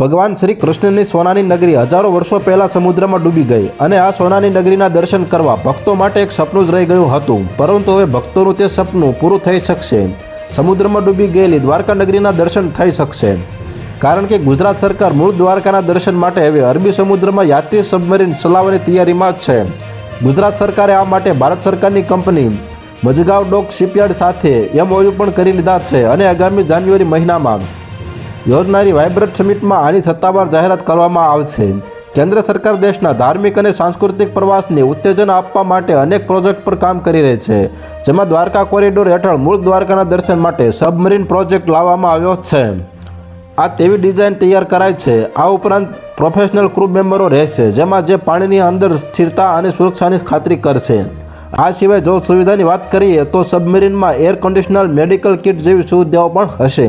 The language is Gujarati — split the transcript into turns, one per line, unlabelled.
ભગવાન શ્રી કૃષ્ણની સોનાની નગરી હજારો વર્ષો પહેલાં સમુદ્રમાં ડૂબી ગઈ અને આ સોનાની નગરીના દર્શન કરવા ભક્તો માટે એક સપનું જ રહી ગયું હતું. પરંતુ હવે ભક્તોનું તે સપનું પૂરું થઈ શકશે. સમુદ્રમાં ડૂબી ગયેલી દ્વારકા નગરીના દર્શન થઈ શકશે. કારણ કે ગુજરાત સરકાર મૂળ દ્વારકાના દર્શન માટે હવે અરબી સમુદ્રમાં યાત્રી સબમરીન ચલાવવાની તૈયારીમાં છે. ગુજરાત સરકારે આ માટે ભારત સરકારની કંપની મજગાંવ ડોક શિપયાર્ડ સાથે એમઓયુ પણ કરી લીધા છે અને આગામી જાન્યુઆરી મહિનામાં યોજનારી વાઇબ્રન્ટ સમિટમાં આની સત્તાવાર જાહેરાત કરવામાં આવશે. કેન્દ્ર સરકાર દેશના ધાર્મિક અને સાંસ્કૃતિક પ્રવાસને ઉત્તેજન આપવા માટે અનેક પ્રોજેક્ટ પર કામ કરી રહી છે. જેમાં દ્વારકા કોરિડોર હેઠળ મૂળ દ્વારકાના દર્શન માટે સબમરીન પ્રોજેક્ટ લાવવામાં આવ્યો છે. આ તેવી ડિઝાઇન તૈયાર કરાય છે. આ ઉપરાંત પ્રોફેશનલ ક્રૂ મેમ્બરો રહેશે, જેમાં જે પાણીની અંદર સ્થિરતા અને સુરક્ષાની ખાતરી કરશે. આ સિવાય જો સુવિધાની વાત કરીએ તો સબમરીનમાં એર કન્ડિશનર મેડિકલ કિટ જેવી સુવિધાઓ પણ હશે.